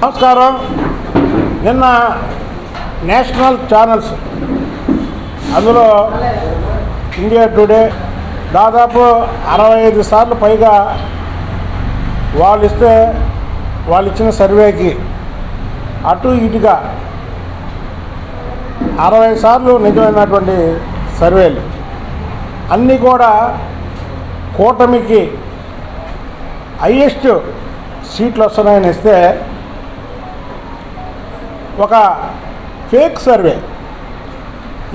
నమస్కారం. నిన్న national channels అందులో ఇండియా టుడే దాదాపు అరవై ఐదు సార్లు పైగా వాళ్ళు ఇస్తే వాళ్ళు ఇచ్చిన సర్వేకి అటు ఇటుగా అరవై సార్లు నిజమైనటువంటి సర్వేలు. అన్నీ కూడా కూటమికి హయ్యెస్ట్ సీట్లు వస్తున్నాయని ఇస్తే ఒక ఫేక్ సర్వే.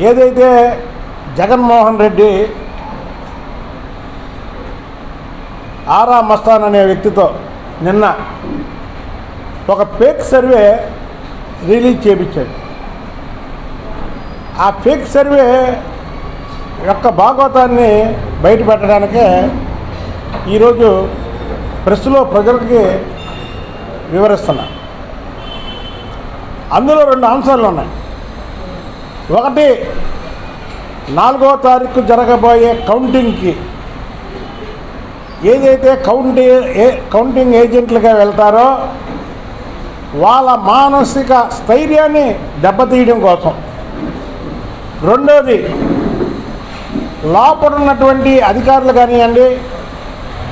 ఏదైతే జగన్మోహన్ రెడ్డి ఆరా మస్తాన్ అనే వ్యక్తితో నిన్న ఒక ఫేక్ సర్వే రిలీజ్ చేయించాడు ఆ ఫేక్ సర్వే యొక్క భాగవతాన్ని బయటపెట్టడానికే ఈరోజు ప్రెస్లో ప్రజలకి వివరిస్తున్నా. అందులో రెండు ఆన్సర్లు ఉన్నాయి. ఒకటి నాలుగో తారీఖు జరగబోయే కౌంటింగ్కి ఏదైతే కౌంటి ఏ కౌంటింగ్ ఏజెంట్లుగా వెళ్తారో వాళ్ళ మానసిక స్థైర్యాన్ని దెబ్బతీయడం కోసం. రెండోది లోపల ఉన్నటువంటి అధికారులు కానివ్వండి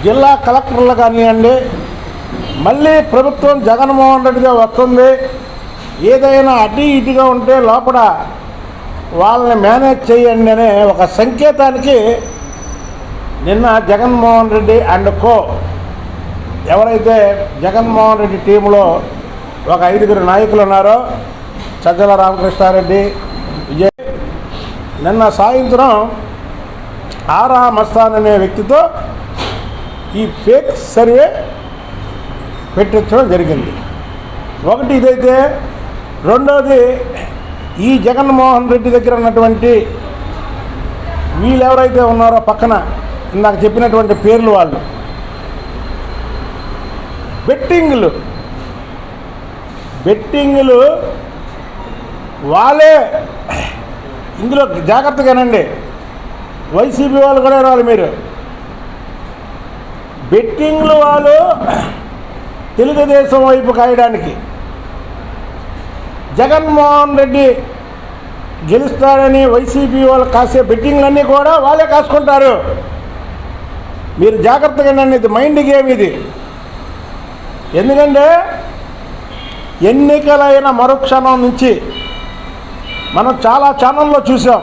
జిల్లా కలెక్టర్లు కానివ్వండి మళ్ళీ ప్రభుత్వం జగన్మోహన్ రెడ్డిగా వస్తుంది. ఏదైనా అటు ఇటుగా ఉంటే లోపల వాళ్ళని మేనేజ్ చేయండి అనే ఒక సంకేతానికి నిన్న జగన్మోహన్ రెడ్డి అండ్ కో ఎవరైతే జగన్మోహన్ రెడ్డి టీంలో ఒక ఐదుగురు నాయకులు ఉన్నారో సజ్జల రామకృష్ణారెడ్డి విజయ్ నిన్న సాయంత్రం ఆరా మస్తాన్ అనే వ్యక్తితో ఈ ఫేక్ సర్వే పెట్టించడం జరిగింది. ఒకటి ఇదైతే రెండోది ఈ జగన్మోహన్ రెడ్డి దగ్గర ఉన్నటువంటి వీళ్ళు ఎవరైతే ఉన్నారో పక్కన నాకు చెప్పినటువంటి పేర్లు వాళ్ళు. బెట్టింగ్లు. బెట్టింగ్లు వాళ్ళే. ఇందులో జాగ్రత్తగానండి. వైసీపీ వాళ్ళు కూడా రావాలి మీరు. బెట్టింగ్లు వాళ్ళు తెలుగుదేశం వైపు కాయడానికి. జగన్మోహన్ రెడ్డి గెలుస్తాడని వైసీపీ వాళ్ళు కాసే బెట్టింగ్లన్నీ కూడా వాళ్ళే కాసుకుంటారు. మీరు జాగ్రత్తగా నన్ను ఇది మైండ్ గేమ్ ఇది. ఎందుకంటే ఎన్నికలైన మరుక్షణం నుంచి మనం చాలా ఛానల్లో చూసాం.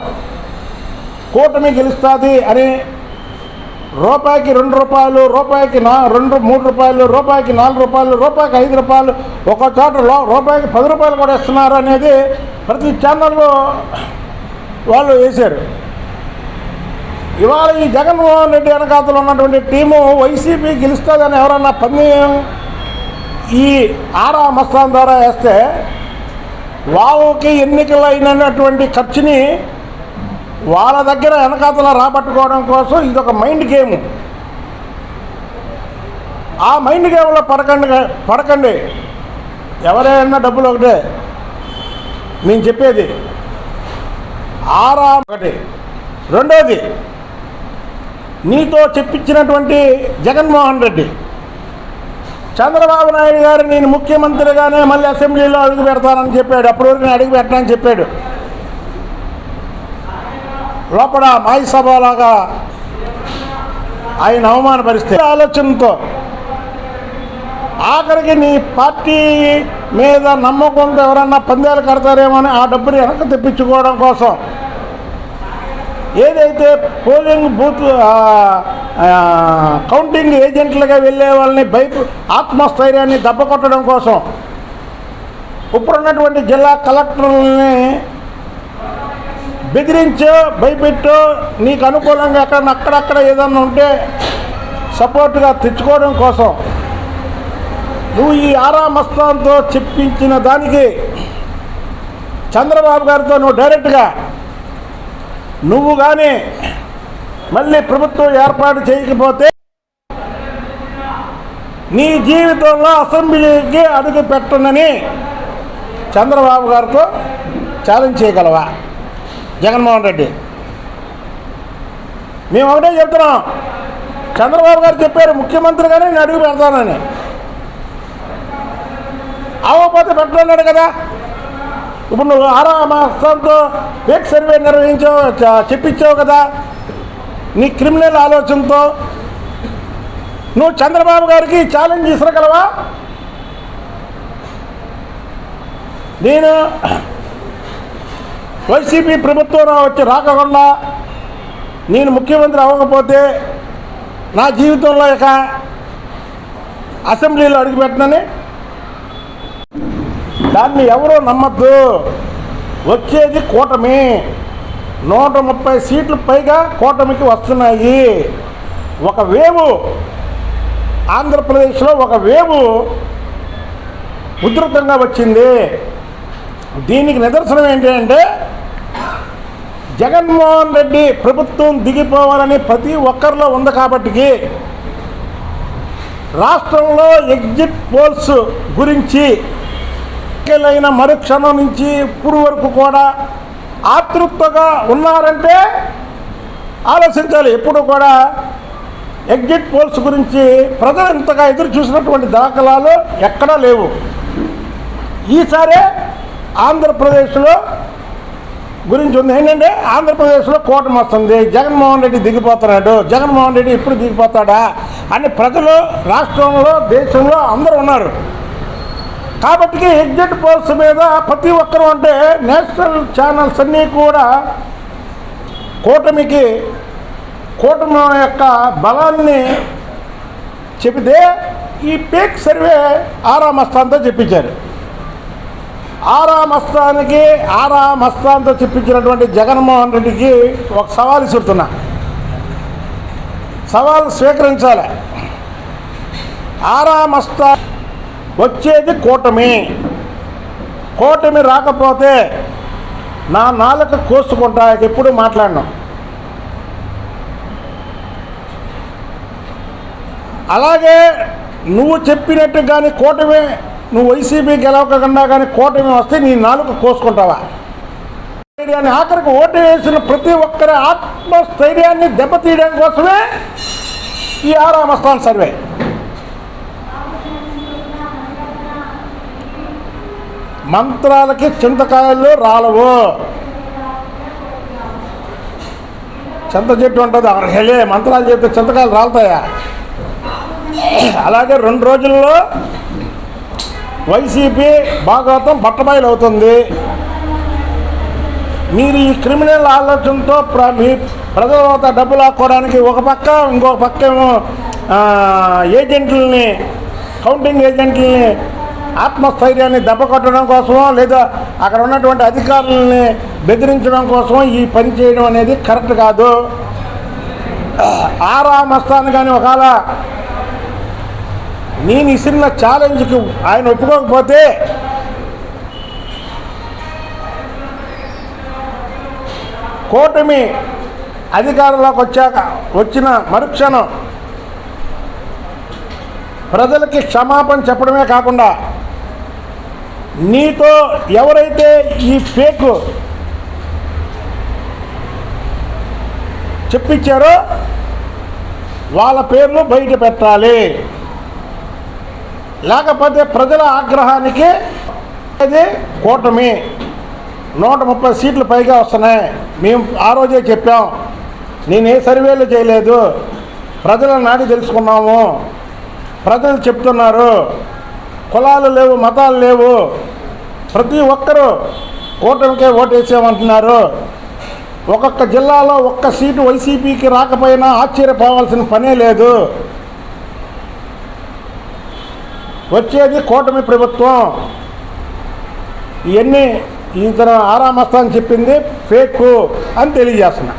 కూటమి గెలుస్తుంది అని రూపాయికి రెండు రూపాయలు రూపాయికి నా రెండు మూడు రూపాయలు రూపాయికి నాలుగు రూపాయలు రూపాయికి ఐదు రూపాయలు ఒక చోట రూపాయికి పది రూపాయలు కూడా ఇస్తున్నారు అనేది ప్రతి ఛానల్లో వాళ్ళు వేశారు. ఇవాళ ఈ జగన్మోహన్ రెడ్డి వెనకాతలు ఉన్నటువంటి టీము వైసీపీ గెలుస్తుందని ఎవరన్నా పందెం ఈ ఆరా మస్తాన్ ద్వారా వేస్తే వావుకి ఎన్నికలు అయినటువంటి ఖర్చుని వాళ్ళ దగ్గర వెనకాతల రాబట్టుకోవడం కోసం ఇది ఒక మైండ్ గేమ్. ఆ మైండ్ గేమ్లో పడకండి పడకండి. ఎవరైనా డబ్బులు ఒకటే. నేను చెప్పేది ఆరా ఒకటి. రెండోది నీతో చెప్పించినటువంటి జగన్మోహన్ రెడ్డి. చంద్రబాబు నాయుడు గారు నేను ముఖ్యమంత్రిగానే మళ్ళీ అసెంబ్లీలో అడుగు పెడతానని చెప్పాడు. అప్పటి వరకు నేను అడుగు పెట్టనని చెప్పాడు. లోపల మాయసభలాగా ఆయన అవమానపరిస్తే ఆలోచనతో ఆఖరికి నీ పార్టీ మీద నమ్మకంతో ఎవరన్నా పందాలు కడతారేమో అని ఆ డబ్బుని వెనక్కి తెప్పించుకోవడం కోసం ఏదైతే పోలింగ్ బూత్ కౌంటింగ్ ఏజెంట్లుగా వెళ్ళే వాళ్ళని బయట ఆత్మస్థైర్యాన్ని దెబ్బ కొట్టడం కోసం ఇప్పుడున్నటువంటి జిల్లా కలెక్టర్లని బెదిరించో భయపెట్టో. నీకు అనుకూలంగా ఎక్కడ అక్కడక్కడ ఏదన్నా ఉంటే సపోర్ట్గా తెచ్చుకోవడం కోసం. నువ్వు ఈ ఆరా చెప్పించిన దానికి చంద్రబాబు గారితో నువ్వు డైరెక్ట్గా నువ్వు కానీ మళ్ళీ ప్రభుత్వం ఏర్పాటు చేయకపోతే నీ జీవితంలో అసెంబ్లీకి అడుగు పెట్టనని చంద్రబాబు గారితో ఛాలెంజ్ చేయగలవా? జగన్మోహన్ రెడ్డి. మేము ఒకటే చెప్తున్నాం. చంద్రబాబు గారు చెప్పారు ముఖ్యమంత్రిగానే నేను అడుగు పెడతానని. అవు పెట్టకపోతే పెట్టన్నాడు కదా. ఇప్పుడు నువ్వు ఆరా మాసంతో ఫేక్ సర్వే నిర్వహించావు చెప్పించావు కదా. నీ క్రిమినల్ ఆలోచనతో. నువ్వు చంద్రబాబు గారికి ఛాలెంజ్ ఇసరగలవా? నేను వైసీపీ ప్రభుత్వం వచ్చి రాకుండా నేను ముఖ్యమంత్రి అవ్వకపోతే నా జీవితంలో ఇక అసెంబ్లీలో అడుగుపెట్టనని దాన్ని ఎవరూ నమ్మద్దు. వచ్చేది కూటమి. నూట ముప్పై సీట్లు పైగా కూటమికి వస్తున్నాయి. ఒక వేవు ఆంధ్రప్రదేశ్లో ఒక వేవు ఉధృతంగా వచ్చింది. దీనికి నిదర్శనం ఏంటి అంటే జగన్మోహన్ రెడ్డి ప్రభుత్వం దిగిపోవాలని ప్రతి ఒక్కరిలో ఉంది కాబట్టికి రాష్ట్రంలో ఎగ్జిట్ పోల్స్ గురించి ఎన్నికలైన మరుక్షణం నుంచి ఇప్పుడు వరకు కూడా ఆతృప్తగా ఉన్నారంటే ఆలోచించాలి. ఎప్పుడు కూడా ఎగ్జిట్ పోల్స్ గురించి ప్రజలు ఇంతగా ఎదురు చూసినటువంటి దాఖలాలు ఎక్కడా లేవు. ఈసారే ఆంధ్రప్రదేశ్లో గురించి ఉంది. ఏంటంటే ఆంధ్రప్రదేశ్లో కూటమి వస్తుంది. జగన్మోహన్ రెడ్డి దిగిపోతున్నాడు. జగన్మోహన్ రెడ్డి ఇప్పుడు దిగిపోతాడా అని ప్రజలు రాష్ట్రంలో దేశంలో అందరూ ఉన్నారు. కాబట్టి ఎగ్జిట్ పోల్స్ మీద ప్రతి ఒక్కరు అంటే నేషనల్ ఛానల్స్ అన్నీ కూడా కూటమికి కూటమి యొక్క బలాన్ని చెబితే ఈ పేక్ సర్వే ఆరామస్తాంతో చెప్పించారు. ఆరా మస్తానికి ఆరా మస్తాన్తో చెప్పించినటువంటి జగన్మోహన్ రెడ్డికి ఒక సవాల్ ఇస్తున్నా సవాల్ స్వీకరించాలి. ఆరా మస్తా వచ్చేది కూటమి. కూటమి రాకపోతే నా నాలుక కోసుకుంటా ఎప్పుడు మాట్లాడను. అలాగే నువ్వు చెప్పినట్టు కానీ కూటమి నువ్వు వైసీపీ గెలవకుండా కానీ కూటమి వస్తే నీ నాలుగు కోసుకుంటావా? స్థైర్యాన్ని ఆఖరికి ఓటు వేసిన ప్రతి ఒక్కరి ఆత్మస్థైర్యాన్ని దెబ్బతీయడం కోసమే ఈ ఆరామస్థాన్ సర్వే. మంత్రాలకి చింతకాయలు రాలవు. చింత చెట్టు ఉంటుంది. హెలే మంత్రాలు చెప్తే చింతకాయలు రాలుతాయా? అలాగే రెండు రోజుల్లో వైసీపీ భాగవతం బట్టబయలు అవుతుంది మీరు ఈ క్రిమినల్ ఆలోచనతో ప్ర మీ ప్రజల వద్ద డబ్బులు ఆక్కోవడానికి ఒక పక్క ఇంకొక పక్క ఏమో ఏజెంట్లని కౌంటింగ్ ఏజెంట్లని ఆత్మస్థైర్యాన్ని దెబ్బ కొట్టడం కోసమో లేదా అక్కడ ఉన్నటువంటి అధికారులని బెదిరించడం కోసం ఈ పని చేయడం అనేది కరెక్ట్ కాదు. ఆరా మస్తాను కానీ ఒకవేళ నేను ఇసిన ఛాలెంజ్కి ఆయన ఒప్పుకోకపోతే కూటమి అధికారంలోకి వచ్చాక వచ్చిన మరుక్షణం ప్రజలకి క్షమాపణ చెప్పడమే కాకుండా నీతో ఎవరైతే ఈ ఫేక్ చెప్పించారో వాళ్ళ పేర్లు బయట పెట్టాలి. లేకపోతే ప్రజల ఆగ్రహానికి అది కూటమి. నూట ముప్పై సీట్లు పైగా వస్తున్నాయి. మేము ఆ రోజే చెప్పాం. నేను ఏ సర్వేలు చేయలేదు. ప్రజల నాడి తెలుసుకున్నాము. ప్రజలు చెప్తున్నారు. కులాలు లేవు మతాలు లేవు. ప్రతి ఒక్కరూ కూటమికే ఓటేసామంటున్నారు. ఒక్కొక్క జిల్లాలో ఒక్క సీటు వైసీపీకి రాకపోయినా ఆశ్చర్యపోవాల్సిన పనే లేదు. వచ్చేది కూటమి ప్రభుత్వం. ఇవన్నీ ఇతను ఆరామస్తా అని చెప్పింది ఫేక్ అని తెలియజేస్తున్నా.